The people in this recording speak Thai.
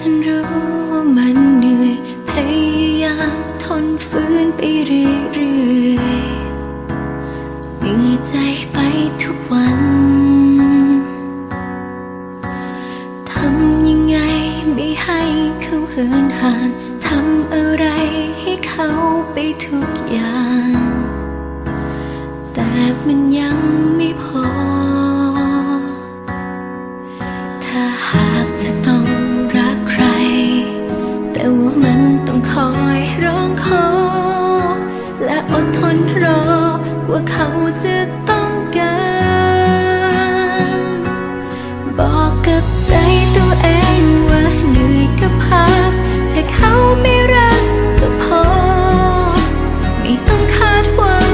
ฉันรู้ว่ามันเหนื่อย พยายามทนฝืนไปเรื่อยๆเหนื่อยใจไปทุกวัน ทำยังไงไม่ให้เขาเหินห่าง ทำอะไรให้เขาไปทุกอย่าง แต่มันยังไม่พอ ถ้าหากจะต้อง อยร้องขอ และอดทนรอกว่าเขาจะต้องการ บอกกับใจตัวเองว่าเหนื่อยก็พัก ถ้าเขาไม่รักก็พอ ไม่ต้องคาดหวัง